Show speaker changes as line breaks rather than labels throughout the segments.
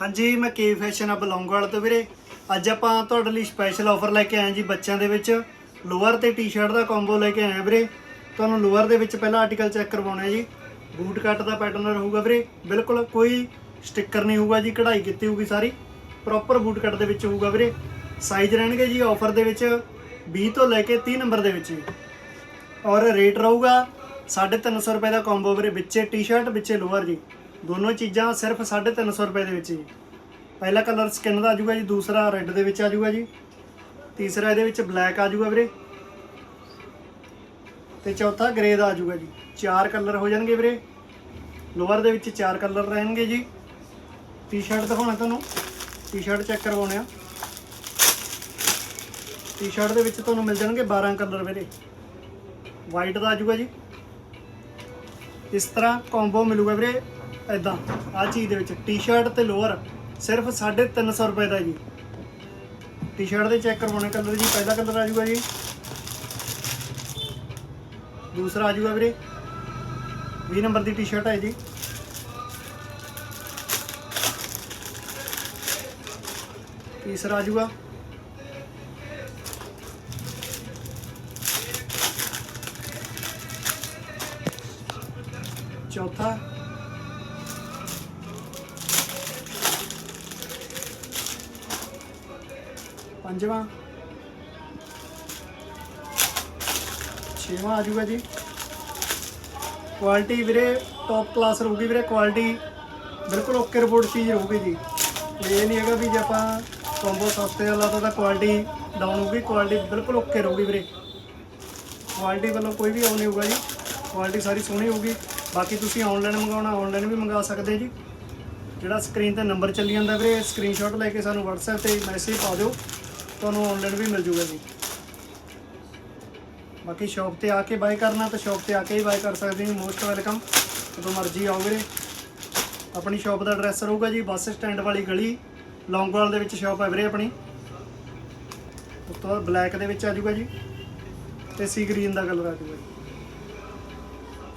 ਹਾਂਜੀ, ਮੈਂ ਕੇ ਫੈਸ਼ਨ ਆ ਬਲੌਂਗ ਬਲੌਂਗਵਾਲ ਤੋਂ ਵੀਰੇ। ਅੱਜ ਆਪਾਂ ਤੁਹਾਡੇ ਲਈ ਸਪੈਸ਼ਲ ਆਫਰ ਲੈ ਕੇ ਆਏ ਜੀ ਬੱਚਿਆਂ ਦੇ ਵਿੱਚ। ਲੋਅਰ ਤੇ ਟੀ-ਸ਼ਰਟ ਦਾ ਕੰਬੋ ਲੈ ਕੇ ਆਏ ਵੀਰੇ। ਤੁਹਾਨੂੰ ਲੋਅਰ ਦੇ ਵਿੱਚ ਪਹਿਲਾ ਆਰਟੀਕਲ ਚੈੱਕ ਕਰਵਾਉਣਾ ਜੀ। ਬੂਟ ਕੱਟ ਦਾ ਪੈਟਰਨ ਰਹੂਗਾ ਵੀਰੇ। ਬਿਲਕੁਲ ਕੋਈ ਸਟicker ਨਹੀਂ ਹੋਊਗਾ ਜੀ, ਕਢਾਈ ਕੀਤੀ ਹੋਊਗੀ ਸਾਰੀ। ਪ੍ਰੋਪਰ ਬੂਟ ਕੱਟ ਦੇ ਵਿੱਚ ਹੋਊਗਾ ਵੀਰੇ। ਸਾਈਜ਼ ਰਹਿਣਗੇ ਜੀ ਆਫਰ ਦੇ ਵਿੱਚ 20 ਤੋਂ ਲੈ ਕੇ 30 ਨੰਬਰ ਦੇ ਵਿੱਚ ਜੀ। ਔਰ ਰੇਟ ਰਹੂਗਾ 350 ਰੁਪਏ ਦਾ ਕੰਬੋ ਵੀਰੇ, ਵਿੱਚੇ ਟੀ-ਸ਼ਰਟ ਵਿੱਚੇ ਲੋਅਰ ਜੀ। ਦੋਨੋਂ ਚੀਜ਼ਾਂ ਸਿਰਫ 350 ਰੁਪਏ ਦੇ ਵਿੱਚ ਜੀ। ਪਹਿਲਾ ਕਲਰ ਸਕਿਨ ਦਾ ਆਜੂਗਾ ਜੀ, ਦੂਸਰਾ ਰੈੱਡ ਦੇ ਵਿੱਚ ਆ ਜਾਊਗਾ ਜੀ। ਤੀਸਰਾ ਇਹਦੇ ਵਿੱਚ ਬਲੈਕ ਆ ਜਾਊਗਾ ਵੀਰੇ। ਤੇ ਚੌਥਾ ਗ੍ਰੇ ਦਾ ਆ ਜਾਊਗਾ ਜੀ। ਚਾਰ ਕਲਰ ਹੋ ਜਾਣਗੇ ਵੀਰੇ। ਲੋਅਰ ਦੇ ਵਿੱਚ ਚਾਰ ਕਲਰ ਰਹਿਣਗੇ ਜੀ। ਟੀ-ਸ਼ਰਟ ਦਿਖਾਉਣਾ ਤੁਹਾਨੂੰ। ਟੀ-ਸ਼ਰਟ ਚੈੱਕ ਕਰਵਾਉਣੇ ਆ। ਟੀ-ਸ਼ਰਟ ਦੇ ਵਿੱਚ ਤੁਹਾਨੂੰ ਮਿਲ ਜਾਣਗੇ 12 ਕਲਰ ਵੀਰੇ। ਵਾਈਟ ਦਾ ਆ ਜਾਊਗਾ ਜੀ। ਇਸ ਤਰ੍ਹਾਂ ਕੰਬੋ ਮਿਲੂਗਾ ਵੀਰੇ। ਐਦਾਂ ਆ ਚੀਜ਼ ਦੇ ਵਿੱਚ ਟੀ-ਸ਼ਰਟ ਤੇ ਲੋਅਰ ਸਿਰਫ 350 ਰੁਪਏ ਦਾ ਜੀ। ਟੀ-ਸ਼ਰਟ ਦੇ ਚੈੱਕ ਕਰਵਾਉਣੇ ਕਲਰ ਜੀ, ਪਹਿਲਾ ਕਲਰ ਆ ਜਾਊਗਾ ਜੀ। ਦੂਸਰਾ ਆ ਜਾਊਗਾ ਵੀਰੇ। 20 ਨੰਬਰ ਦੀ ਟੀ-ਸ਼ਰਟ ਹੈ ਜੀ। ਤੀਸਰਾ ਆ ਜਾਊਗਾ। ਚੌਥਾ ਪੰਜਵਾਂ। ਛੇਵਾਂ ਆ ਜੂਗਾ ਜੀ। ਕੁਆਲਿਟੀ ਵੀਰੇ ਟੌਪ ਕਲਾਸ ਰਹੂਗੀ ਵੀਰੇ ਕੁਆਲਿਟੀ ਬਿਲਕੁਲ ਓਕੇ ਰਿਪੋਰਟ ਚੀਜ਼ ਰਹੂਗੀ ਜੀ। ਇਹ ਨਹੀਂ ਹੈਗਾ ਵੀ ਜੇ ਆਪਾਂ ਕੰਬੋ ਸਸਤੇ ਵਾਲਾ ਤਾਂ ਕੁਆਲਿਟੀ ਡਾਊਨ ਹੋਊਗੀ ਕੁਆਲਿਟੀ ਬਿਲਕੁਲ ਓਕੇ ਰਹੂਗੀ ਵੀਰੇ। ਕੁਆਲਿਟੀ ਵੱਲੋਂ ਕੋਈ ਵੀ ਉਹ ਨਹੀਂ ਹੋਊਗਾ ਜੀ। ਕੁਆਲਿਟੀ ਸਾਰੀ ਸੋਹਣੀ ਹੋਊਗੀ। ਬਾਕੀ ਤੁਸੀਂ ਆਨਲਾਈਨ ਮੰਗਾਉਣਾ ਆਨਲਾਈਨ ਵੀ ਮੰਗਾ ਸਕਦੇ ਜੀ। ਜਿਹੜਾ ਸਕਰੀਨ ਤੇ ਨੰਬਰ ਚੱਲੀ ਜਾਂਦਾ ਵੀਰੇ ਸਕਰੀਨਸ਼ਾਟ ਲੈ ਕੇ ਸਾਨੂੰ WhatsApp ਤੇ ਮੈਸੇਜ ਪਾ ਦਿਓ। ਤੁਹਾਨੂੰ ਆਨਲਾਈਨ ਵੀ ਮਿਲ ਜੂਗਾ ਜੀ। ਬਾਕੀ ਸ਼ਾਪ ਤੇ ਆ ਕੇ ਬਾਈ ਕਰਨਾ ਤਾਂ ਸ਼ਾਪ ਤੇ ਆ ਕੇ ਹੀ ਬਾਈ ਕਰ ਸਕਦੇ ਹੋ ਮੋਸਟ ਵੈਲਕਮ ਜਦੋਂ ਮਰਜ਼ੀ ਆਓ ਵੀਰੇ। ਆਪਣੀ ਸ਼ਾਪ ਦਾ ਐਡਰੈਸ ਰਹੂਗਾ ਜੀ, ਬੱਸ ਸਟੈਂਡ ਵਾਲੀ ਗਲੀ। ਲੌਂਗਵਾਲ ਦੇ ਵਿੱਚ ਸ਼ਾਪ ਹੈ ਵੀਰੇ ਆਪਣੀ। ਉਸ ਤੋਂ ਬਾਅਦ ਬਲੈਕ ਦੇ ਵਿੱਚ ਆ ਜਾਊਗਾ ਜੀ। ਤੇ ਸੀ ਗ੍ਰੀਨ ਦਾ ਕਲਰ ਆ ਜਾਊਗਾ ਜੀ।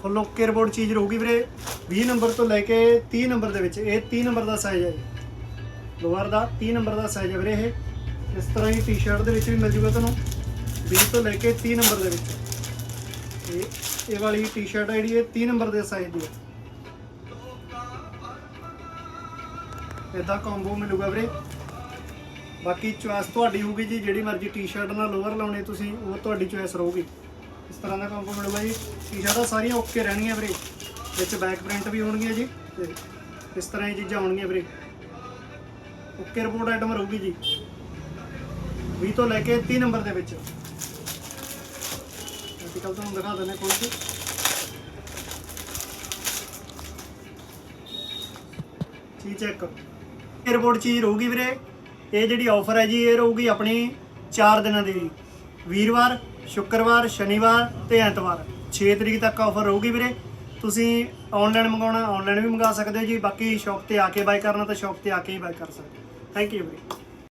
ਫੁੱਲ ਓਕੇ ਰਿਪੋਰਟ ਚੀਜ਼ ਰਹੂਗੀ ਵੀਰੇ। 20 ਨੰਬਰ ਤੋਂ ਲੈ ਕੇ 30 ਨੰਬਰ ਦੇ ਵਿੱਚ। ਇਹ 30 ਨੰਬਰ ਦਾ ਸਾਈਜ਼ ਹੈ ਜੀ। ਲੋਅਰ ਦਾ 30 ਨੰਬਰ ਦਾ ਸਾਈਜ਼ ਹੈ ਵੀਰੇ ਇਹ। ਇਸ ਤਰ੍ਹਾਂ ਹੀ ਟੀ-ਸ਼ਰਟ ਦੇ ਵਿੱਚ ਵੀ ਮਿਲ ਜੂਗਾ ਤੁਹਾਨੂੰ। 20 ਤੋਂ ਲੈ ਕੇ 30 ਨੰਬਰ ਦੇ ਵਿੱਚ। ਇਹ ਇਹ ਵਾਲੀ ਟੀ-ਸ਼ਰਟ ਹੈ ਜਿਹੜੀ ਇਹ 30 ਨੰਬਰ ਦੇ ਸਾਈਜ਼ ਦੀ ਹੈ। ਇਦਾਂ ਕੰਬੋ ਮਿਲੂਗਾ ਵੀਰੇ। ਬਾਕੀ ਚੁਆਇਸ ਤੁਹਾਡੀ ਹੋਊਗੀ ਜੀ, ਜਿਹੜੀ ਮਰਜ਼ੀ ਟੀ-ਸ਼ਰਟ ਨਾਲ ਲੋਅਰ ਲਾਉਣੇ ਤੁਸੀਂ, ਉਹ ਤੁਹਾਡੀ ਚੁਆਇਸ ਰਹੂਗੀ। ਇਸ ਤਰ੍ਹਾਂ ਦਾ ਕੰਬੋ ਮਿਲੂਗਾ ਜੀ। ਟੀ-ਸ਼ਰਟਾਂ ਸਾਰੀਆਂ ਓਕੇ ਰਹਿਣਗੀਆਂ ਵੀਰੇ। ਵਿੱਚ ਬੈਕ ਪ੍ਰਿੰਟ ਵੀ ਹੋਣਗੀਆਂ ਜੀ, ਤੇ ਇਸ ਤਰ੍ਹਾਂ ਹੀ ਚੀਜ਼ਾਂ ਹੋਣਗੀਆਂ ਵੀਰੇ। ਓਕੇ ਰਿਪੋਰਟ ਆਈਟਮ ਰਹੂਗੀ ਜੀ। 20 ਤੋਂ ਲੈ ਕੇ 30 ਨੰਬਰ ਦੇ ਵਿੱਚ। ਆਰਟੀਕਲ ਤੁਹਾਨੂੰ ਦਿਖਾ ਦਿੰਦੇ ਕੋਈ ਸੀ ਚੀਜ਼ ਚੈੱਕ 에어ਪੋਰਟ ਚੀਜ਼ ਰਹੂਗੀ ਵੀਰੇ। ਇਹ ਜਿਹੜੀ ਆਫਰ ਹੈ ਜੀ, ਇਹ ਰਹੂਗੀ ਆਪਣੀ 4 ਦਿਨਾਂ ਦੀ। ਵੀਰਵਾਰ, ਸ਼ੁੱਕਰਵਾਰ, ਸ਼ਨੀਵਾਰ ਤੇ ਐਤਵਾਰ। 6 ਤਰੀਕ ਤੱਕ ਆਫਰ ਰਹੂਗੀ ਵੀਰੇ। ਤੁਸੀਂ ਆਨਲਾਈਨ ਮੰਗਾਉਣਾ ਆਨਲਾਈਨ ਵੀ ਮੰਗਾ ਸਕਦੇ ਹੋ ਜੀ। ਬਾਕੀ ਸ਼ਾਪ ਤੇ ਆ ਕੇ ਬਾਈ ਕਰਨਾ ਤਾਂ ਸ਼ਾਪ ਤੇ ਆ ਕੇ ਹੀ ਬਾਈ ਕਰ ਸਕਦੇ ਥੈਂਕ ਯੂ ਵੀਰੇ।